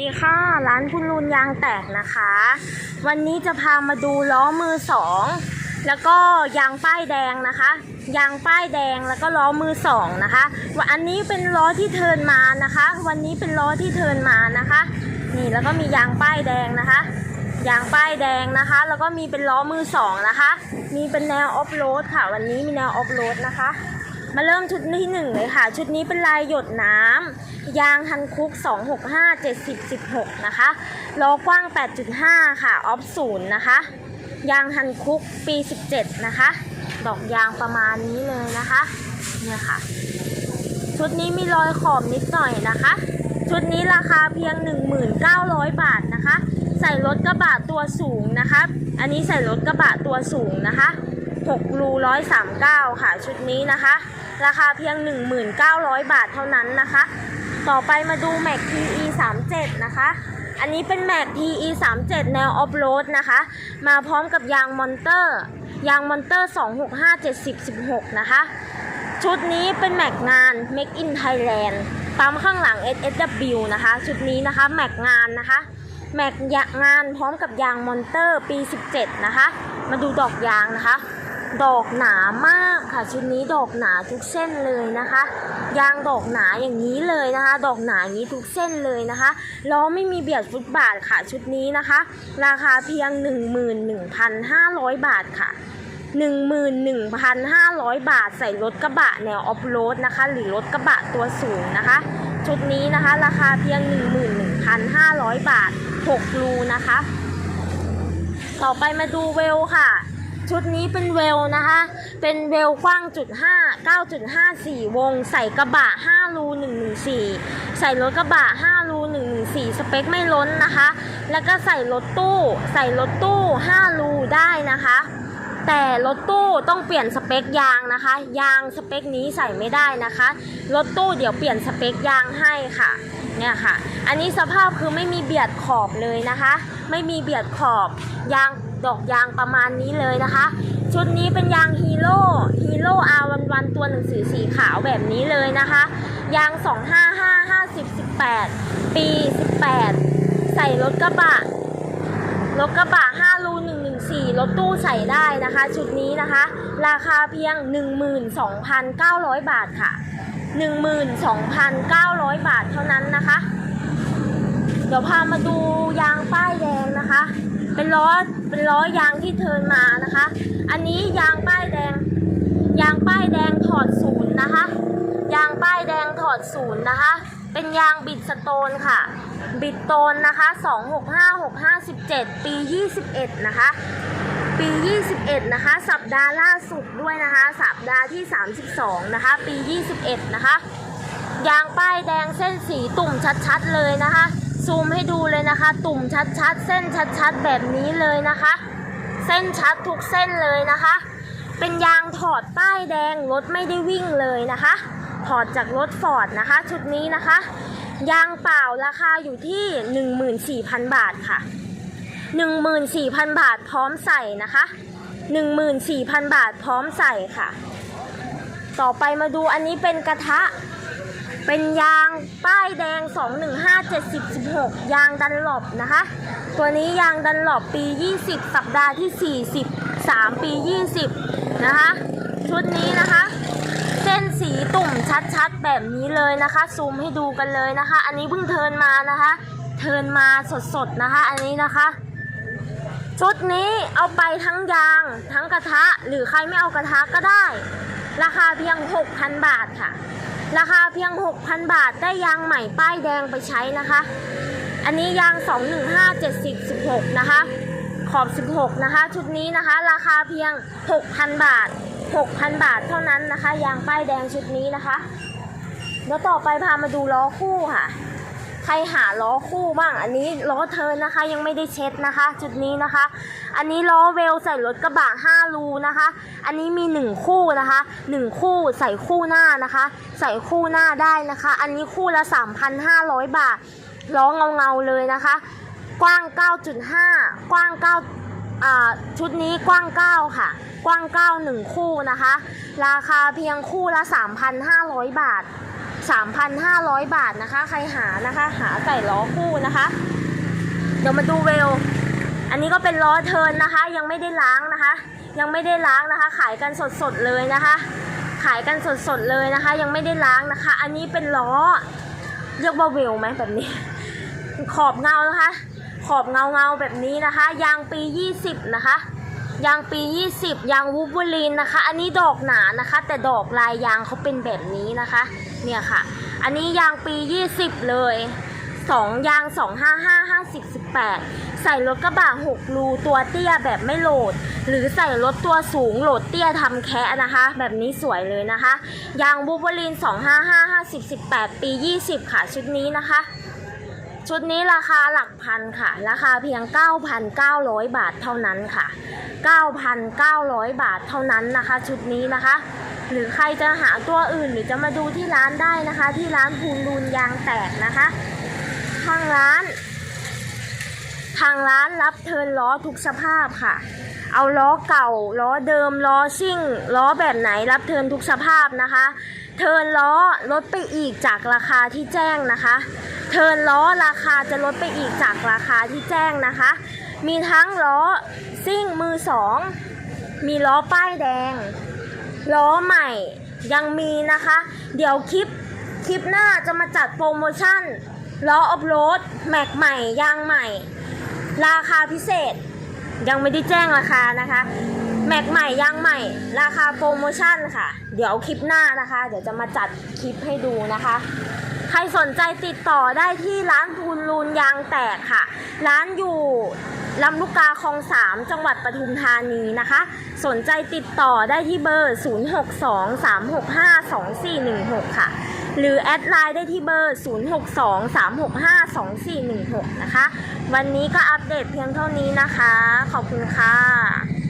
ดีค่ะ ร้านคุณลุนยางแตกนะคะ วันนี้จะพามาดูล้อมือสองแล้วก็ยางป้ายแดงนะคะ ยางป้ายแดงแล้วก็ล้อมือสองนะคะว่าอันนี้เป็นล้อที่เทิร์นมานะคะ วันนี้เป็นล้อที่เทิร์นมานะคะ นี่แล้วก็มียางป้ายแดงนะคะ ยางป้ายแดงนะคะ แล้วก็มีเป็นล้อมือสองนะคะ มีเป็นแนวออฟโรดค่ะ วันนี้มีแนวออฟโรดนะคะ มาเริ่มชุดที่หนึ่งเลยค่ะ ชุดนี้เป็นลายหยดน้ำ ยางฮันคุก 265 70 16 นะคะล้อกว้าง 8.5 ค่ะ ออฟศูนย์นะคะ ยางฮันคุกปี 17 นะคะ ดอกยางประมาณนี้เลยนะคะ เนี่ยค่ะ ชุดนี้มีรอยขอบนิดหน่อยนะคะ ชุดนี้ราคาเพียง 1900 บาทนะคะ ใส่รถกระบะตัวสูงนะคะ อันนี้ใส่รถกระบะตัวสูงนะคะ 6รู139 ค่ะชุดนี้นะคะ ราคาเพียง 1900 บาทเท่านั้นนะคะ ต่อไปมาดู Mac TE 37นะคะ อันนี้เป็น Mac TE 37แนวออฟโรดนะคะ มาพร้อมกับยางมอนเตอร์ ยางมอนเตอร์ 265 70 16 นะคะ ชุดนี้เป็นแม็กงาน Make in Thailand ปั๊มข้างหลัง SSW นะคะ ชุดนี้นะคะแม็กงานนะคะแม็กงานพร้อมกับยางมอนเตอร์ปี 17 นะคะ มาดูดอกยางนะคะ ดอกหนามากค่ะชุดนี้ดอกหนาทุกเส้นเลยนะคะ ยางดอกหนาอย่างนี้เลยนะคะ ดอกหนาอย่างนี้ทุกเส้นเลยนะคะล้อไม่มีเบียดฟุตบาทค่ะชุดนี้นะคะ ราคาเพียง 11,500 บาทค่ะ 11,500 บาทใส่รถกระบะแนวออฟโรดนะคะ หรือรถกระบะตัวสูงนะคะ ชุดนี้นะคะราคาเพียง 11,500 บาท 6 รูนะคะ ต่อไปมาดูเวลค่ะ ชุดนี้เป็นเวลนะคะ เป็นเวลกว้างจุด5 9.54วง ใส่กระบะ5รู114ใส่รถกระบะ5รู114สเปคไม่ล้นนะคะ แล้วก็ใส่รถตู้ ใส่รถตู้5รูได้นะคะ แต่รถตู้ต้องเปลี่ยนสเปคยางนะคะ ยางสเปคนี้ใส่ไม่ได้นะคะ รถตู้เดี๋ยวเปลี่ยนสเปคยางให้ค่ะ เนี่ยค่ะ อันนี้สภาพคือไม่มีเบียดขอบเลยนะคะ ไม่มีเบียดขอบยาง ดอกยางประมาณนี้เลยนะคะ ชุดนี้เป็นยางฮีโร่ฮีโร่อาวันวันตัวหนังสือสีขาวแบบนี้เลยนะคะ ยาง 255 50 18 ปี 18 ใส่รถกระบะรถกระบะ5รู114 รถตู้ใส่ได้นะคะ ชุดนี้นะคะ ราคาเพียง 12,900 บาทค่ะ 12,900 บาทเท่านั้นนะคะ เดี๋ยวพามาดูยางป้ายแดงนะคะ เป็นล้อเป็นล้อยางที่เทินมานะคะ อันนี้ยางป้ายแดง ยางป้ายแดงถอดศูนย์นะคะ ยางป้ายแดงถอดศูนย์นะคะ เป็นยางบิดสโตนค่ะ บิดโตนนะคะ 265657 ปี 21 นะคะ ปี 21 นะคะ สัปดาห์ล่าสุดด้วยนะคะ สัปดาห์ที่ 32 นะคะ ปี 21 นะคะ ยางป้ายแดงเส้นสีตุ่มชัดๆเลยนะคะ ซูมให้ดูเลยนะคะ ตุ่มชัดๆ เส้นชัดๆ แบบนี้เลยนะคะ เส้นชัดทุกเส้นเลยนะคะ เป็นยางถอดป้ายแดงรถไม่ได้วิ่งเลยนะคะ ถอดจากรถฟอร์ดนะคะ ชุดนี้นะคะ ยางเปล่าราคาอยู่ที่ 14,000 บาทค่ะ 14,000 บาทพร้อมใส่นะคะ 14,000 บาทพร้อมใส่ค่ะ ต่อไปมาดูอันนี้เป็นกระทะ เป็นยางป้ายแดง 215 70 16 ยางดันหลบนะคะ ตัวนี้ยางดันหลบปี 20 สัปดาห์ที่ 40 3 ปี 20 นะคะ ชุดนี้นะคะ เส้นสีตุ่มชัดๆ แบบนี้เลยนะคะ ซูมให้ดูกันเลยนะคะ อันนี้เพิ่งเทินมานะคะ เทินมาสดๆนะคะ อันนี้นะคะชุดนี้เอาไปทั้งยางทั้งกระทะ หรือใครไม่เอากระทะก็ได้ ราคาเพียง 6,000 บาทค่ะ ราคาเพียง 6,000 บาทได้ยางใหม่ป้ายแดงไปใช้นะคะ อันนี้ยาง 215 70 16 นะคะ ขอบ 16 นะคะ ชุดนี้นะคะ ราคาเพียง 6,000 บาท 6,000 บาทเท่านั้นนะคะ ยางป้ายแดงชุดนี้นะคะแล้วต่อไปพามาดูล้อคู่ค่ะ ใครหาล้อคู่บ้าง อันนี้ล้อเทินนะคะ ยังไม่ได้เช็ดนะคะ จุดนี้นะคะ อันนี้ล้อเวลใส่รถกระบะ5รูนะคะ อันนี้มี 1 คู่นะคะ 1 คู่ใส่คู่หน้านะคะ ใส่คู่หน้าได้นะคะ อันนี้คู่ละ 3,500 บาทล้อเงาเงาเลยนะคะ กว้าง 9.5 กว้าง9อ่าชุดนี้กว้าง 9 ค่ะ กว้าง 9 1 คู่นะคะ ราคาเพียงคู่ละ 3,500 บาท 3,500 บาทนะคะ ใครหานะคะ หาใส่ล้อคู่นะคะ เดี๋ยวมาดูเวล อันนี้ก็เป็นล้อเทินนะคะ ยังไม่ได้ล้างนะคะ ยังไม่ได้ล้างนะคะ ขายกันสดๆเลยนะคะ ขายกันสดๆเลยนะคะ ยังไม่ได้ล้างนะคะ อันนี้เป็นล้อ เรียกว่าเวลไหมแบบนี้ ขอบเงานะคะ ขอบเงาเงาแบบนี้นะคะ ยางปี 20 นะคะยางปี 20 ยางวูบบูลินนะคะ อันนี้ดอกหนานะคะ แต่ดอกลายยางเขาเป็นแบบนี้นะคะ เนี่ยค่ะ อันนี้ยางปี 20 เลยสองยาง255 50 18 ใส่รถกระบะ6รูตัวเตี้ยแบบไม่โหลด หรือใส่รถตัวสูงโหลดเตี้ยทำแคะนะคะ แบบนี้สวยเลยนะคะ ยางบูบลิน255 50 18 ปี 20 ค่ะ ชุดนี้นะคะ ชุดนี้ราคาหลักพันค่ะ ราคาเพียง 9,900 บาทเท่านั้นค่ะ 9,900 บาทเท่านั้นนะคะ ชุดนี้นะคะ หรือใครจะหาตัวอื่นหรือจะมาดูที่ร้านได้นะคะ ที่ร้านพูนรูนยางแตกนะคะทางร้าน ทางร้านรับเทินล้อทุกสภาพค่ะ เอาล้อเก่าล้อเดิมล้อซิ่งล้อแบบไหนรับเทินทุกสภาพนะคะ เทินล้อลดไปอีกจากราคาที่แจ้งนะคะ เทินล้อราคาจะลดไปอีกจากราคาที่แจ้งนะคะ มีทั้งล้อซิ่งมือสอง มีล้อป้ายแดง ล้อใหม่ยังมีนะคะ เดี๋ยวคลิปคลิปหน้าจะมาจัดโปรโมชั่นล้อออฟโรดแม็กใหม่ยางใหม่ ราคาพิเศษ ยังไม่ได้แจ้งราคานะคะแม็กใหม่ยางใหม่ ราคาโปรโมชั่นค่ะ เดี๋ยวคลิปหน้านะคะ เดี๋ยวจะมาจัดคลิปให้ดูนะคะ ใครสนใจติดต่อได้ที่ร้านพูนรูนยางแตกค่ะ ร้านอยู่ลำลูกกาคลองสามจังหวัดปทุมธานีนะคะ สนใจติดต่อได้ที่เบอร์ 0623652416 ค่ะ หรือแอดไลน์ได้ที่เบอร์ 0623652416 นะคะ วันนี้ก็อัปเดตเพียงเท่านี้นะคะ ขอบคุณค่ะ